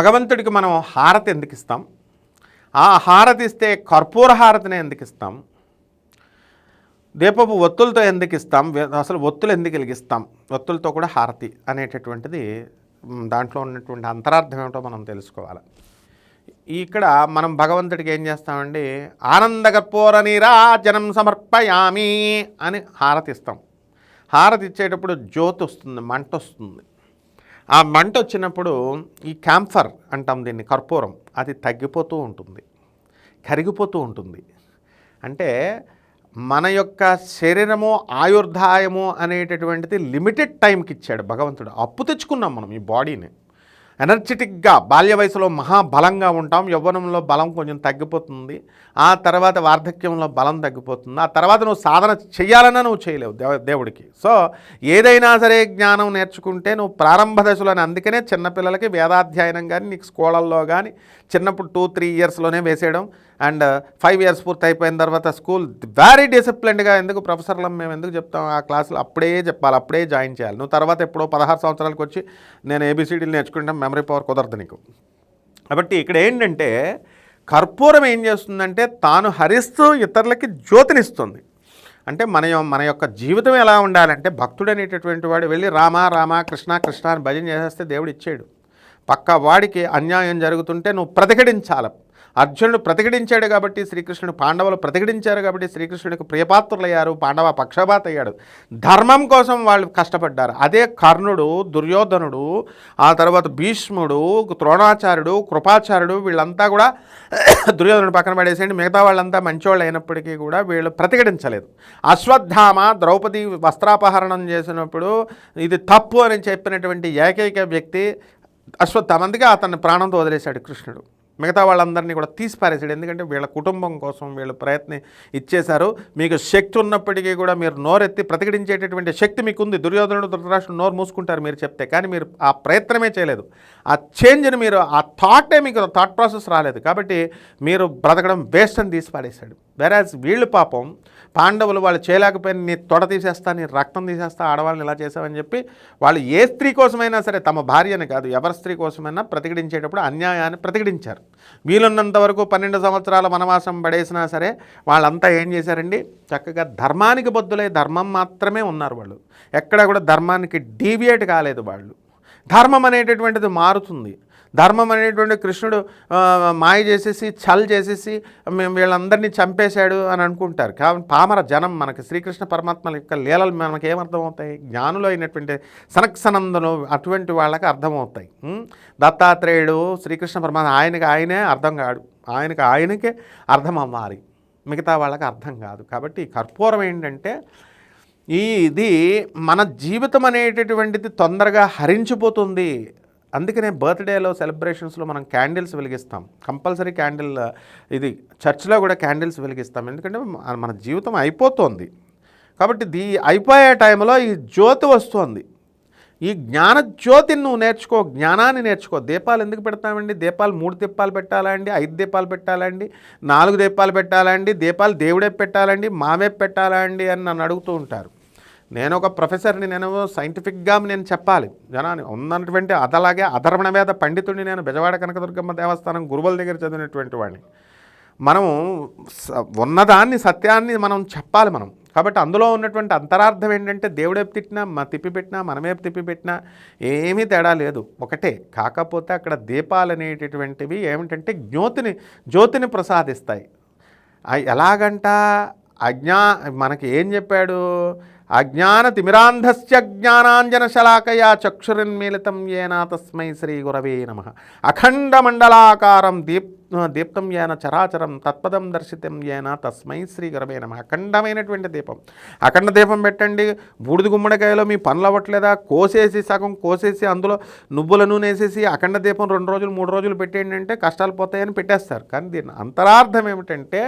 భగవంతుడికి మనం హారతి ఎందుకు ఇస్తాం? ఆ హారతి ఇస్తే కర్పూర హారతిని ఎందుకు ఇస్తాం? దీపపు ఒత్తులతో ఎందుకు ఇస్తాం? అసలు ఒత్తులు ఎందుకు వెలిగిస్తాం? ఒత్తులతో కూడా హారతి అనేటటువంటిది దాంట్లో ఉన్నటువంటి అంతరార్థం ఏమిటో మనం తెలుసుకోవాలి. ఇక్కడ మనం భగవంతుడికి ఏం చేస్తామండి? ఆనందకర్పూర నీరాజనం సమర్పయామి అని హారతి ఇస్తాం. హారతి ఇచ్చేటప్పుడు జ్యోతి వస్తుంది మంట వస్తుంది. ఆ మంట వచ్చినప్పుడు ఈ క్యాంఫర్ అంటాం దీన్ని కర్పూరం అది తగ్గిపోతూ ఉంటుంది కరిగిపోతూ ఉంటుంది. అంటే మన యొక్క శరీరము ఆయుర్దాయము అనేటటువంటిది లిమిటెడ్ టైంకి ఇచ్చాడు భగవంతుడు. అప్పు తెచ్చుకున్నాం మనం ఈ బాడీని. ఎనర్జెటిక్గా బాల్య వయసులో మహాబలంగా ఉంటాం. యవ్వనంలో బలం కొంచెం తగ్గిపోతుంది. ఆ తర్వాత వార్ధక్యంలో బలం తగ్గిపోతుంది. ఆ తర్వాత నువ్వు సాధన చేయాలన్నా నువ్వు చేయలేవు దేవుడికి. సో ఏదైనా సరే జ్ఞానం నేర్చుకుంటే నువ్వు ప్రారంభ దశలోనే అందుకనే చిన్నపిల్లలకి వేదాధ్యయనం కానీ నీకు స్కూళ్ళల్లో కానీ చిన్నప్పుడు టూ త్రీ ఇయర్స్లోనే వేసేయడం అండ్ ఫైవ్ ఇయర్స్ పూర్తి అయిపోయిన తర్వాత స్కూల్ వెరీ డిసిప్లిన్డ్గా ఎందుకు ప్రొఫెసర్లం మేము ఎందుకు చెప్తాం? ఆ క్లాసులు అప్పుడే చెప్పాలి అప్పుడే జాయిన్ చేయాలి. నువ్వు తర్వాత ఎప్పుడో పదహారు సంవత్సరాలకు వచ్చి నేను ఏబిసిడీలు నేర్చుకుంటాం మెమరీ పవర్ కుదరదు నీకు. కాబట్టి ఇక్కడ ఏంటంటే కర్పూరం ఏం చేస్తుందంటే తాను హరిస్తూ ఇతరులకి జ్యోతినిస్తుంది. అంటే మన మన యొక్క జీవితం ఎలా ఉండాలంటే భక్తుడు అనేటటువంటి వాడు వెళ్ళి రామ రామ కృష్ణ కృష్ణ అని భజన చేసేస్తే దేవుడు ఇచ్చాడు. పక్క వాడికి అన్యాయం జరుగుతుంటే నువ్వు ప్రతిఘటించాలి. అర్జునుడు ప్రతిఘటించాడు కాబట్టి శ్రీకృష్ణుడు పాండవులు ప్రతిఘటించారు కాబట్టి శ్రీకృష్ణుడికి ప్రియపాత్రులయ్యారు పాండవ పక్షపాత అయ్యాడు. ధర్మం కోసం వాళ్ళు కష్టపడ్డారు. అదే కర్ణుడు దుర్యోధనుడు ఆ తర్వాత భీష్ముడు ద్రోణాచార్యుడు కృపాచార్యుడు వీళ్ళంతా కూడా దుర్యోధనుడు పక్కన పడేసేయండి. మిగతా వాళ్ళంతా మంచివాళ్ళు అయినప్పటికీ కూడా వీళ్ళు ప్రతిఘటించలేదు. అశ్వత్థామ ద్రౌపది వస్త్రాపహరణం చేసినప్పుడు ఇది తప్పు అని చెప్పినటువంటి ఏకైక వ్యక్తి అశ్వత్థామ. అందుకే అతన్ని ప్రాణంతో వదిలేశాడు కృష్ణుడు. మిగతా వాళ్ళందరినీ కూడా తీసిపారేసాడు ఎందుకంటే వీళ్ళ కుటుంబం కోసం వీళ్ళు ప్రయత్నం ఇచ్చేశారు. మీకు శక్తి ఉన్నప్పటికీ కూడా మీరు నోరెత్తి ప్రతిఘటించేటటువంటి శక్తి మీకు ఉంది దుర్యోధనుడు ధృతరాష్ట్రుడు నోరు మూసుకుంటారు మీరు చెప్తే. కానీ మీరు ఆ ప్రయత్నమే చేయలేదు. ఆ చేంజ్ని మీరు ఆ థాటే మీకు థాట్ ప్రాసెస్ రాలేదు. కాబట్టి మీరు బ్రతకడం వేస్ట్ అని తీసి వెరాజ్ వీళ్ళు పాపం పాండవులు వాళ్ళు చేయలేకపోయిన నీ తొడ తీసేస్తా నీ రక్తం తీసేస్తా ఆడవాళ్ళని ఇలా చేసావని చెప్పి వాళ్ళు ఏ స్త్రీ కోసమైనా సరే తమ భార్యని కాదు ఎవరి స్త్రీ కోసమైనా ప్రతిఘటించేటప్పుడు అన్యాయాన్ని ప్రతిఘటించారు. వీలున్నంత వరకు పన్నెండు సంవత్సరాల వనవాసం పడేసినా సరే వాళ్ళంతా ఏం చేశారండి? చక్కగా ధర్మానికి బద్దులై ధర్మం మాత్రమే ఉన్నారు వాళ్ళు. ఎక్కడా కూడా ధర్మానికి డీవియేట్ కాలేదు వాళ్ళు. ధర్మం అనేటటువంటిది మారుతుంది. ధర్మం అనేటువంటి కృష్ణుడు మాయ చేసేసి చల్ చేసేసి మేము వీళ్ళందరినీ చంపేశాడు అని అనుకుంటారు. కాబట్టి పామర జనం మనకి శ్రీకృష్ణ పరమాత్మ యొక్క లీలలు మనకి ఏమర్థమవుతాయి జ్ఞానులు అయినటువంటి సనక్సనందను అటువంటి వాళ్ళకి అర్థమవుతాయి. దత్తాత్రేయుడు శ్రీకృష్ణ పరమాత్మ ఆయనకి ఆయనే అర్థం కాడు. ఆయనకి ఆయనకే అర్థం అవ్వాలి మిగతా వాళ్ళకి అర్థం కాదు. కాబట్టి కర్పూరం ఏంటంటే ఈ ఇది మన జీవితం అనేటటువంటిది తొందరగా హరించిపోతుంది. అందుకనే బర్త్డేలో సెలబ్రేషన్స్లో మనం క్యాండిల్స్ వెలిగిస్తాం. కంపల్సరీ క్యాండిల్ ఇది చర్చ్లో కూడా క్యాండిల్స్ వెలిగిస్తాం. ఎందుకంటే మన- మన జీవితం అయిపోతుంది. కాబట్టి దీ అయిపోయే టైంలో ఈ జ్యోతి వస్తుంది. ఈ జ్ఞాన జ్యోతిని నువ్వు నేర్చుకో జ్ఞానాన్ని నేర్చుకో. దీపాలు ఎందుకు పెడతామండి దీపాలు మూడు దీపాలు పెట్టాలా అండి ఐదు దీపాలు పెట్టాలా అండి నాలుగు దీపాలు పెట్టాలా అండి దీపాలు దేవుడే పెట్టాలండి మావే పెట్టాలా అండి అని నన్ను అడుగుతూ ఉంటారు. నేను ఒక ప్రొఫెసర్ని నేను సైంటిఫిక్గా నేను చెప్పాలి. జనాన్ని ఉన్నటువంటి అదలాగే అధర్మణ వేద పండితుడిని నేను బెజవాడ కనకదుర్గమ్మ దేవస్థానం గురువుల దగ్గర చదివినటువంటి వాడిని. మనం ఉన్నదాన్ని సత్యాన్ని మనం చెప్పాలి మనం. కాబట్టి అందులో ఉన్నటువంటి అంతరార్థం ఏంటంటే దేవుడేపు తిట్టినా మా తిప్పి పెట్టినా మనమే తిప్పి పెట్టినా ఏమీ తేడా లేదు. ఒకటే కాకపోతే అక్కడ దీపాలు అనేటటువంటివి ఏమిటంటే జ్యోతిని జ్యోతిని ప్రసాదిస్తాయి. ఎలాగంట అజ్ఞా మనకి ఏం చెప్పాడు? అజ్ఞాన తిమిరాంధస్య జ్ఞానాంజన శలాకయా చక్షురిన్మీలితం ఏనా తస్మై శ్రీ గురవే నమ. అఖండ మండలాకారం దీప్ దీప్తం ఏన చరాచరం తత్పదం దర్శితం ఏన తస్మై శ్రీ గురవే నమ. అఖండమైనటువంటి దీపం. అఖండ దీపం పెట్టండి. బూడిద గుమ్మడికాయలో మీ పనులు అవ్వట్లేదా? కోసేసి సగం కోసేసి అందులో నువ్వుల నూనె వేసేసి అఖండ దీపం రెండు రోజులు మూడు రోజులు పెట్టేయండి అంటే కష్టాలు పోతాయని పెట్టేస్తారు. కానీ దీని అంతరార్థం ఏమిటంటే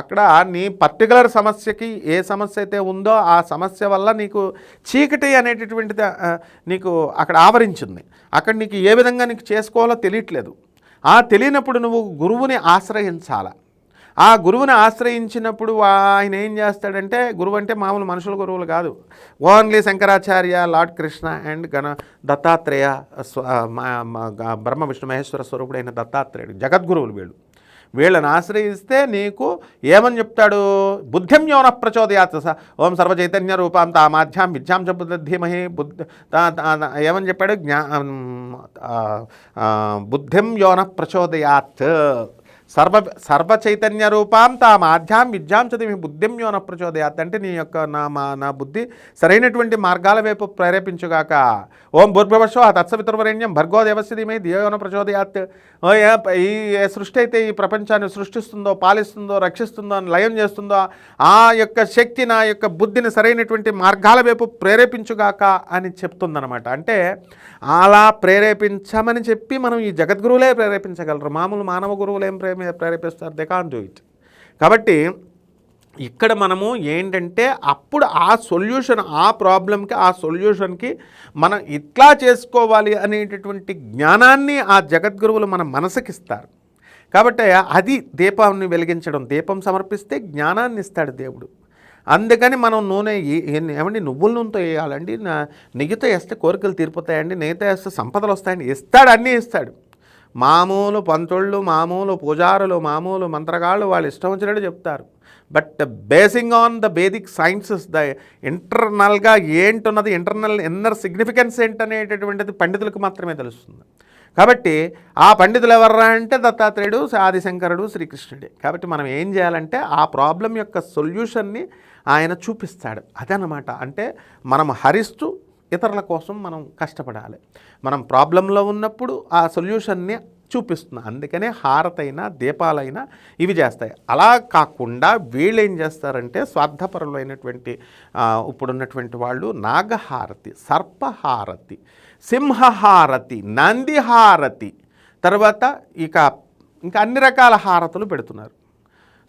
అక్కడ నీ పర్టికులర్ సమస్యకి ఏ సమస్య అయితే ఉందో ఆ సమస్య వల్ల నీకు చీకటి అనేటటువంటిది నీకు అక్కడ ఆవరించింది. అక్కడ నీకు ఏ విధంగా నీకు చేసుకోవాలో తెలియట్లేదు. ఆ తెలియనప్పుడు నువ్వు గురువుని ఆశ్రయించాల. ఆ గురువుని ఆశ్రయించినప్పుడు ఆయన ఏం చేస్తాడంటే గురువు అంటే మామూలు మనుషుల గురువులు కాదు. Only Shankaracharya lord Krishna and గణ దత్తాత్రేయ స్వ బ్రహ్మ విష్ణు మహేశ్వర స్వరూపుడైన దత్తాత్రేయుడు జగద్గురువులు వీళ్ళు. వీళ్ళని ఆశ్రయిస్తే నీకు ఏమని చెప్తాడు? బుద్ధిం యోన ప్రచోదయాత్ స. ఓం సర్వచైతన్య రూపాం తామాధ్యాం విద్యాం చ ధీమహి బుద్ధి ఏమని చెప్పాడు? జ్ఞా బుద్ధిం యోన ప్రచోదయాత్. సర్వ సర్వ చైతన్య రూపాం తామాధ్యాం విద్యాం చదివి బుద్ధిం యోన ప్రచోదయాత్ అంటే నీ యొక్క నా మా నా బుద్ధి సరైనటువంటి మార్గాల వైపు ప్రేరేపించుగాక. ఓం భూర్భవశో ఆ తత్సవితుర్వరేణ్యం భర్గో దేవస్య దియోన ప్రచోదయాత్. ఓ ఏ ఈ ఏ సృష్టి అయితే ఈ ప్రపంచాన్ని సృష్టిస్తుందో పాలిస్తుందో రక్షిస్తుందో లయం చేస్తుందో ఆ యొక్క శక్తి నా యొక్క బుద్ధిని సరైనటువంటి మార్గాల వైపు ప్రేరేపించుగాక అని చెప్తుందనమాట అంటే అలా ప్రేరేపించమని చెప్పి మనం ఈ జగద్గురువులే ప్రేరేపించగలరు. మామూలు మానవ గురువులు ఏం మీద ప్రేరేపిస్తారు. దే కాన్ డూ ఇట్ కాబట్టి ఇక్కడ మనము ఏంటంటే అప్పుడు ఆ సొల్యూషన్ ఆ ప్రాబ్లంకి ఆ సొల్యూషన్కి మనం ఇట్లా చేసుకోవాలి అనేటటువంటి జ్ఞానాన్ని ఆ జగద్గురువులు మన మనసుకిస్తారు కాబట్టి అది దీపాన్ని వెలిగించడం దీపం సమర్పిస్తే జ్ఞానాన్ని ఇస్తాడు దేవుడు. అందుకని మనం నూనె ఏమండి నువ్వుల నూనెతో వేయాలండి నెయ్యితో వేస్తే కోరికలు తీరిపోతాయండి నెయ్యితో వేస్తే సంపదలు వస్తాయండి ఇస్తాడు అన్నీ ఇస్తాడు. మామూలు పంతుళ్ళు మామూలు పూజారులు మామూలు మంత్రగాళ్ళు వాళ్ళు ఇష్టం వచ్చినట్టు చెప్తారు. But basing on the Vedic sciences the ఇంటర్నల్గా ఏంటున్నది ఇంటర్నల్ ఇన్నర్ సిగ్నిఫికెన్స్ ఏంటనేటటువంటిది పండితులకు మాత్రమే తెలుస్తుంది. కాబట్టి ఆ పండితులు ఎవర్రా అంటే దత్తాత్రేయుడు ఆదిశంకరుడు శ్రీకృష్ణుడే. కాబట్టి మనం ఏం చేయాలంటే ఆ ప్రాబ్లం యొక్క సొల్యూషన్ని ఆయన చూపిస్తాడు. అదనమాట. అంటే మనం హరిస్తూ ఇతరుల కోసం మనం కష్టపడాలి. మనం ప్రాబ్లంలో ఉన్నప్పుడు ఆ సొల్యూషన్ని చూపిస్తుంది అందుకనే హారతైనా దీపాలైనా ఇవి చేస్తాయి. అలా కాకుండా వీళ్ళు ఏం చేస్తారంటే స్వార్థపరులైనటువంటి ఇప్పుడున్నటువంటి వాళ్ళు నాగహారతి సర్పహారతి సింహహారతి నందిహారతి తర్వాత ఇక ఇంకా అన్ని రకాల హారతులు పెడుతున్నారు.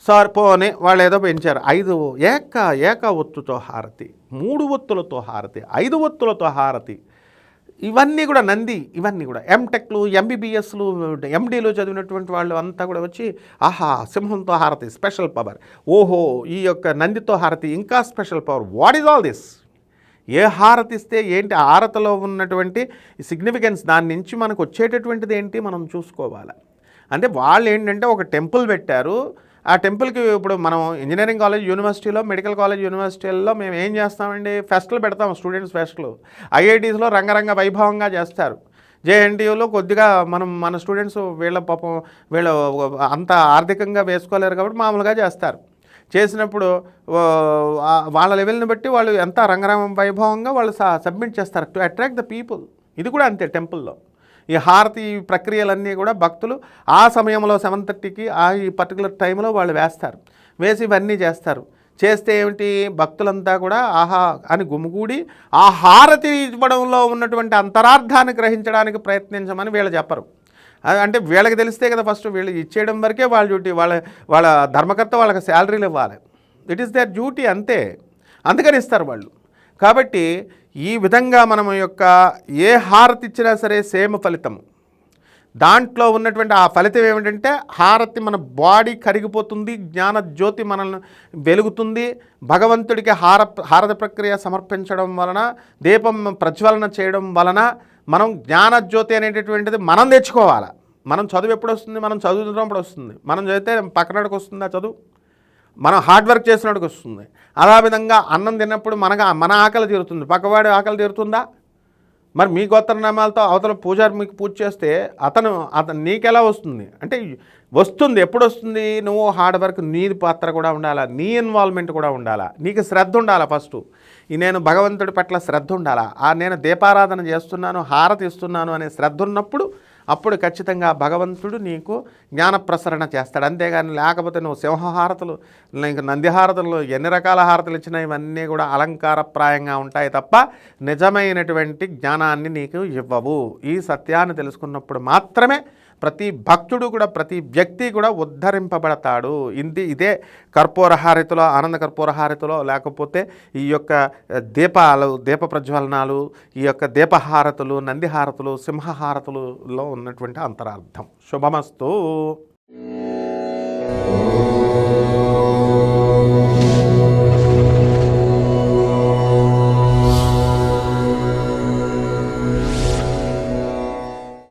సార్ పోనే వాళ్ళు ఏదో పెంచారు. ఐదు ఏక ఏక ఒత్తుతో హారతి మూడు ఒత్తులతో హారతి ఐదు ఒత్తులతో హారతి. ఇవన్నీ కూడా నంది ఇవన్నీ కూడా ఎంటెక్లు ఎంబీబీఎస్లు ఎండీలు చదివినటువంటి వాళ్ళు అంతా కూడా వచ్చి ఆహా సింహంతో హారతి స్పెషల్ పవర్. ఓహో ఈ యొక్క నందితో హారతి ఇంకా special power. What is all this ఏ హారతి ఇస్తే ఏంటి? హారతిలో ఉన్నటువంటి సిగ్నిఫికెన్స్ దాని నుంచి మనకు వచ్చేటటువంటిది ఏంటి? మనం చూసుకోవాలి. అంటే వాళ్ళు ఏంటంటే ఒక టెంపుల్ పెట్టారు. ఆ టెంపుల్కి ఇప్పుడు మనం ఇంజనీరింగ్ కాలేజ్ యూనివర్సిటీలో మెడికల్ కాలేజ్ యూనివర్సిటీల్లో మేము ఏం చేస్తామండి? ఫెస్ట్లు పెడతాం స్టూడెంట్స్ ఫెస్ట్లు. ఐఐటీస్లో రంగరంగ వైభవంగా చేస్తారు. జేఎన్టీయూలో కొద్దిగా మనం మన స్టూడెంట్స్ వీళ్ళ పాపం వీళ్ళ అంత ఆర్థికంగా వేసుకోలేరు కాబట్టి మామూలుగా చేస్తారు. చేసినప్పుడు వాళ్ళ లెవెల్ని బట్టి వాళ్ళు ఎంత రంగరంగ వైభవంగా వాళ్ళు సబ్మిట్ చేస్తారు. To attract the people. ఇది కూడా అంతే టెంపుల్లో. ఈ హారతి ప్రక్రియలన్నీ కూడా భక్తులు ఆ సమయంలో సెవెన్ థర్టీకి ఆ ఈ పర్టికులర్ టైంలో వాళ్ళు వేస్తారు. వేసి ఇవన్నీ చేస్తారు. చేస్తే ఏమిటి? భక్తులంతా కూడా ఆహా అని గుమిగూడి ఆ హారతి ఇవ్వడంలో ఉన్నటువంటి అంతరార్థాన్ని గ్రహించడానికి ప్రయత్నించమని వీళ్ళు చెప్పరు. అంటే వీళ్ళకి తెలిస్తే కదా ఫస్ట్ వీళ్ళు ఇచ్చేయడం వరకే వాళ్ళ డ్యూటీ వాళ్ళ వాళ్ళ ధర్మకర్త వాళ్ళకి శాలరీలు ఇవ్వాలి. ఇట్ ఈస్ దర్ డ్యూటీ అంతే. అందుకని ఇస్తారు వాళ్ళు. కాబట్టి ఈ విధంగా మనం యొక్క ఏ హారతి ఇచ్చినా సరే సేమ్ ఫలితము. దాంట్లో ఉన్నటువంటి ఆ ఫలితం ఏమిటంటే హారతి మన బాడీ కరిగిపోతుంది జ్ఞాన జ్యోతి మనల్ని వెలుగుతుంది. భగవంతుడికి హార హారత ప్రక్రియ సమర్పించడం వలన దీపం ప్రజ్వలన చేయడం వలన మనం జ్ఞాన జ్యోతి అనేటటువంటిది మనం తెచ్చుకోవాలి మనం చదువు ఎప్పుడు వస్తుంది? మనం చదువుతున్నప్పుడు వస్తుంది? మనం చదివితే పక్కనడికి వస్తుందా చదువు? మనం హార్డ్ వర్క్ చేసినట్టుకు వస్తుంది. అలా విధంగా అన్నం తిన్నప్పుడు మనకు మన ఆకలి తీరుతుంది. పక్కవాడి ఆకలి తీరుతుందా? మరి మీ గోత్రనామాలతో అవతల పూజారి మీకు పూజ చేస్తే అతను అతను నీకెలా వస్తుంది? అంటే వస్తుంది ఎప్పుడు వస్తుంది నువ్వు హార్డ్ వర్క్ నీ పాత్ర కూడా ఉండాలా? నీ ఇన్వాల్వ్మెంట్ కూడా ఉండాలా? నీకు శ్రద్ధ ఉండాలా ఫస్ట్? ఈ నేను భగవంతుడి పట్ల శ్రద్ధ ఉండాలా? ఆ నేను దీపారాధన చేస్తున్నాను హారతి ఇస్తున్నాను అనే శ్రద్ధ ఉన్నప్పుడు అప్పుడు ఖచ్చితంగా భగవంతుడు నీకు జ్ఞాన ప్రసరణ చేస్తాడు. అంతేగాని లేకపోతే నువ్వు సింహహారతలు ఇంకా నందిహారతలు ఎన్ని రకాల హారతలు ఇచ్చినా ఇవన్నీ కూడా అలంకారప్రాయంగా ఉంటాయి తప్ప నిజమైనటువంటి జ్ఞానాన్ని నీకు ఇవ్వవు. ఈ సత్యాన్ని తెలుసుకున్నప్పుడు మాత్రమే ప్రతి భక్తుడు కూడా ప్రతి వ్యక్తి కూడా ఉద్ధరింపబడతాడు. ఇది ఇదే కర్పూరహారతిలో ఆనంద కర్పూరహారతిలో లేకపోతే ఈ యొక్క దీపాలు దీప ప్రజ్వలనాలు ఈ యొక్క దీపహారతులు నందిహారతులు సింహహారతులలో ఉన్నటువంటి అంతరార్థం. శుభమస్తు.